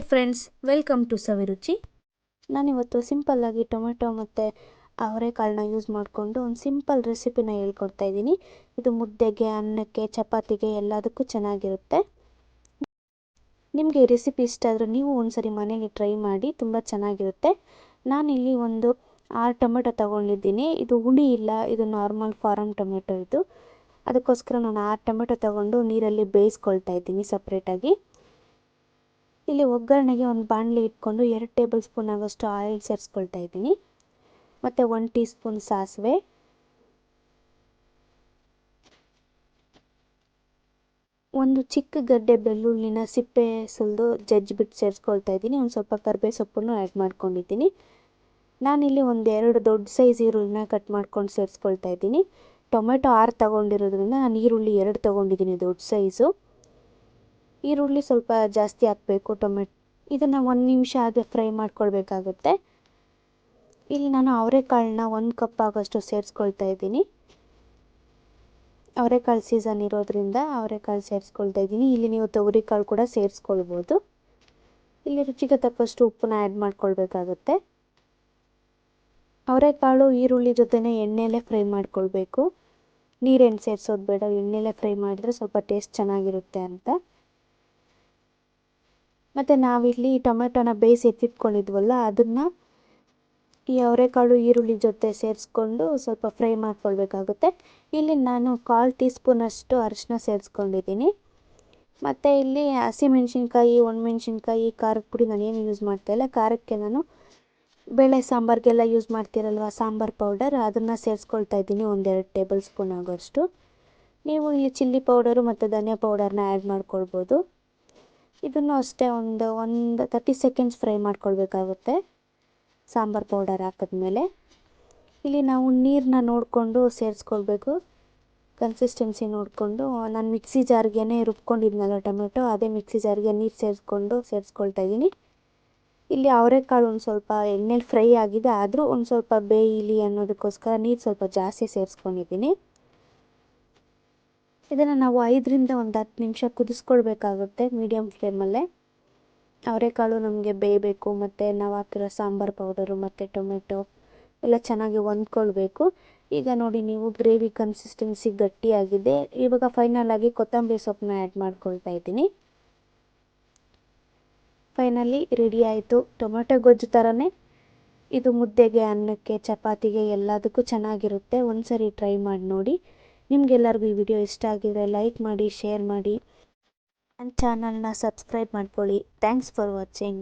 Hi friends welcome to Saviruchi ನಾನಿವತ್ತು ಸಿಂಪಲ್ಲಾಗಿ tomato ಮತ್ತು ಅವರೆಕಾಳನ್ನ ಯೂಸ್ ಮಾಡಿಕೊಂಡು ಒಂದು ಸಿಂಪಲ್ ರೆಸಿಪಿನ ಹೇಳ್ಕೊಡ್ತಾ ಇದ್ದೀನಿ. ಇದು ಮುದ್ದೆಗೆ, ಅನ್ನಕ್ಕೆ, ಚಪಾತಿಗೆ ಎಲ್ಲದಕ್ಕೂ ಚೆನ್ನಾಗಿರುತ್ತೆ. ನಿಮಗೆ ರೆಸಿಪಿ ಇಷ್ಟ ಆದರೆ ನೀವು ಒಂದ್ಸರಿ ಮನೇಲಿ ಟ್ರೈ ಮಾಡಿ ತುಂಬ ಚೆನ್ನಾಗಿರುತ್ತೆ. ನಾನಿಲ್ಲಿ ಒಂದು ಆರು ಟೊಮೆಟೊ ತೊಗೊಂಡಿದ್ದೀನಿ. ಇದು ಹುಳಿ ಇಲ್ಲ, ಇದು ನಾರ್ಮಲ್ ಫಾರಮ್ ಟೊಮೆಟೊ ಇದು. ಅದಕ್ಕೋಸ್ಕರ ನಾನು ಆರು ಟೊಮೆಟೊ ತೊಗೊಂಡು ನೀರಲ್ಲಿ ಬೇಯಿಸ್ಕೊಳ್ತಾ ಇದ್ದೀನಿ ಸಪ್ರೇಟಾಗಿ ಇಲ್ಲಿ ಒಗ್ಗರಣೆಗೆ ಒಂದು ಬಾಣಲಿ ಇಟ್ಕೊಂಡು ಎರಡು ಟೇಬಲ್ ಸ್ಪೂನ್ ಆಗೋಷ್ಟು ಆಯಿಲ್ ಸೇರಿಸ್ಕೊಳ್ತಾ ಇದ್ದೀನಿ. ಮತ್ತು ಒನ್ ಟೀ ಸ್ಪೂನ್ ಸಾಸಿವೆ. ಒಂದು ಚಿಕ್ಕ ಗಡ್ಡೆ ಬೆಳ್ಳುಳ್ಳಿನ ಸಿಪ್ಪೆ ಸುಲಿದು ಜಜ್ಜಿಬಿಟ್ಟು ಸೇರಿಸ್ಕೊಳ್ತಾ ಇದ್ದೀನಿ. ಒಂದು ಸ್ವಲ್ಪ ಕರ್ಬೇವು ಸೊಪ್ಪನ್ನು ಆ್ಯಡ್ ಮಾಡ್ಕೊಂಡಿದ್ದೀನಿ. ನಾನಿಲ್ಲಿ ಒಂದು ಎರಡು ದೊಡ್ಡ ಸೈಜ್ ಈರುಳ್ಳಿನ ಕಟ್ ಮಾಡ್ಕೊಂಡು ಸೇರಿಸ್ಕೊಳ್ತಾ ಇದ್ದೀನಿ. ಟೊಮೆಟೊ ಆರು ತೊಗೊಂಡಿರೋದ್ರಿಂದ ನಾನು ಈರುಳ್ಳಿ ಎರಡು ತೊಗೊಂಡಿದ್ದೀನಿ ದೊಡ್ಡ ಸೈಜು ಈರುಳ್ಳಿ ಸ್ವಲ್ಪ ಜಾಸ್ತಿ ಹಾಕ್ಬೇಕು, ಟೊಮೆಟ್, ಇದನ್ನು ಒಂದು ನಿಮಿಷ ಆದರೆ ಫ್ರೈ ಮಾಡ್ಕೊಳ್ಬೇಕಾಗುತ್ತೆ. ಇಲ್ಲಿ ನಾನು ಅವರೆಕಾಳನ್ನ ಒಂದು ಕಪ್ ಆಗೋಷ್ಟು ಸೇರಿಸ್ಕೊಳ್ತಾ ಇದ್ದೀನಿ. ಅವರೆಕಾಳು ಸೀಸನ್ ಇರೋದ್ರಿಂದ ಅವರೆಕಾಳು ಸೇರಿಸ್ಕೊಳ್ತಾ ಇದ್ದೀನಿ. ಇಲ್ಲಿ ನೀವು ತೊಗರಿಕಾಳು ಕೂಡ ಸೇರಿಸ್ಕೊಳ್ಬೋದು. ಇಲ್ಲಿ ರುಚಿಗೆ ತಕ್ಕಷ್ಟು ಉಪ್ಪನ್ನ ಆ್ಯಡ್ ಮಾಡ್ಕೊಳ್ಬೇಕಾಗುತ್ತೆ. ಅವರೆಕಾಳು, ಈರುಳ್ಳಿ ಜೊತೆನೇ ಎಣ್ಣೆಲೇ ಫ್ರೈ ಮಾಡ್ಕೊಳ್ಬೇಕು. ನೀರೇನು ಸೇರಿಸೋದು ಬೇಡ, ಎಣ್ಣೆಲೇ ಫ್ರೈ ಮಾಡಿದರೆ ಸ್ವಲ್ಪ ಟೇಸ್ಟ್ ಚೆನ್ನಾಗಿರುತ್ತೆ ಅಂತ. ಮತ್ತು ನಾವಿಲ್ಲಿ ಟೊಮೆಟೊನ ಬೇಯಿಸಿ ಎತ್ತಿಟ್ಕೊಂಡಿದ್ವಲ್ಲ, ಅದನ್ನು ಈ ಅವರೆಕಾಳು ಈರುಳ್ಳಿ ಜೊತೆ ಸೇರಿಸ್ಕೊಂಡು ಸ್ವಲ್ಪ ಫ್ರೈ ಮಾಡಿಕೊಳ್ಬೇಕಾಗುತ್ತೆ. ಇಲ್ಲಿ ನಾನು ಕಾಲು ಟೀ ಸ್ಪೂನಷ್ಟು ಅರಿಶಿನ ಸೇರಿಸ್ಕೊಂಡಿದ್ದೀನಿ. ಮತ್ತು ಇಲ್ಲಿ ಹಸಿಮೆಣ್ಸಿನ್ಕಾಯಿ, ಒಣಮೆಣ್ಸಿನ್ಕಾಯಿ, ಖಾರದ ಪುಡಿ ನಾನೇನು ಯೂಸ್ ಮಾಡ್ತಾಯಿಲ್ಲ ಖಾರಕ್ಕೆ ನಾನು ಬೇಳೆ ಸಾಂಬಾರಿಗೆಲ್ಲ ಯೂಸ್ ಮಾಡ್ತೀರಲ್ವ, ಸಾಂಬಾರು ಪೌಡರ್ ಅದನ್ನು ಸೇರಿಸ್ಕೊಳ್ತಾ ಇದ್ದೀನಿ ಒಂದೆರಡು ಟೇಬಲ್ ಸ್ಪೂನ್ ಆಗೋಷ್ಟು. ನೀವು ಈ ಚಿಲ್ಲಿ ಪೌಡರು ಮತ್ತು ಧನಿಯಾ ಪೌಡರ್ನ ಆ್ಯಡ್ ಮಾಡ್ಕೊಳ್ಬೋದು. ಇದನ್ನು ಅಷ್ಟೇ ಒಂದು ಒಂದು ತರ್ಟಿ ಸೆಕೆಂಡ್ಸ್ ಫ್ರೈ ಮಾಡ್ಕೊಳ್ಬೇಕಾಗುತ್ತೆ. ಸಾಂಬಾರು ಪೌಡರ್ ಹಾಕಿದ್ಮೇಲೆ. ಇಲ್ಲಿ ನಾವು ನೀರನ್ನ ನೋಡಿಕೊಂಡು ಸೇರಿಸ್ಕೊಳ್ಬೇಕು. ಕನ್ಸಿಸ್ಟೆನ್ಸಿ ನೋಡಿಕೊಂಡು, ನಾನು ಮಿಕ್ಸಿ ಜಾರ್ಗೆ ರುಬ್ಕೊಂಡಿದ್ನಲ್ಲ ಟೊಮೆಟೊ, ಅದೇ ಮಿಕ್ಸಿ ಜಾರ್ಗೆ ನೀರು ಸೇರಿಸ್ಕೊಂಡು ಸೇರಿಸ್ಕೊಳ್ತಾ ಇದ್ದೀನಿ ಇಲ್ಲಿ ಅವರೆಕಾಳು ಒಂದು ಸ್ವಲ್ಪ ಎಣ್ಣೆಲಿ ಫ್ರೈ ಆಗಿದೆ, ಆದರೂ ಒಂದು ಸ್ವಲ್ಪ ಬೇಯಿಲಿ ಅನ್ನೋದಕ್ಕೋಸ್ಕರ ನೀರು ಸ್ವಲ್ಪ ಜಾಸ್ತಿ ಸೇರಿಸ್ಕೊಂಡಿದ್ದೀನಿ. ಇದನ್ನು ನಾವು ಐದರಿಂದ ಒಂದು ಹತ್ತು ನಿಮಿಷ ಕುದಿಸ್ಕೊಳ್ಬೇಕಾಗುತ್ತೆ ಮೀಡಿಯಮ್ ಫ್ಲೇಮಲ್ಲೇ ಅವರೆಕಾಳು ನಮಗೆ ಬೇಯಬೇಕು, ಮತ್ತು ನಾವು ಹಾಕಿರೋ ಸಾಂಬಾರು ಪೌಡರು ಮತ್ತು ಟೊಮೆಟೊ ಎಲ್ಲ ಚೆನ್ನಾಗಿ ಹೊಂದ್ಕೊಳ್ಬೇಕು. ಈಗ ನೋಡಿ ನೀವು ಗ್ರೇವಿ ಕನ್ಸಿಸ್ಟೆನ್ಸಿ ಗಟ್ಟಿಯಾಗಿದೆ. ಇವಾಗ ಫೈನಲ್ ಆಗಿ ಕೊತ್ತಂಬರಿ ಸೊಪ್ಪನ್ನ ಆ್ಯಡ್ ಮಾಡ್ಕೊಳ್ತಾ ಇದ್ದೀನಿ. ಫೈನಲಿ ರೆಡಿ ಆಯಿತು. ಟೊಮೆಟೊ ಗೊಜ್ಜು ಥರನೇ ಇದು ಮುದ್ದೆಗೆ, ಅನ್ನಕ್ಕೆ, ಚಪಾತಿಗೆ ಎಲ್ಲದಕ್ಕೂ ಚೆನ್ನಾಗಿರುತ್ತೆ. ಒಂದ್ಸರಿ ಟ್ರೈ ಮಾಡಿ ನೋಡಿ. ನಿಮಗೆಲ್ಲರಿಗೂ ಈ ವಿಡಿಯೋ ಇಷ್ಟ ಆಗಿದ್ರೆ ಲೈಕ್ ಮಾಡಿ, ಶೇರ್ ಮಾಡಿ. ನನ್ನ ಚಾನಲ್ನ ಸಬ್ಸ್ಕ್ರೈಬ್ ಮಾಡ್ಕೊಳ್ಳಿ. Thanks for watching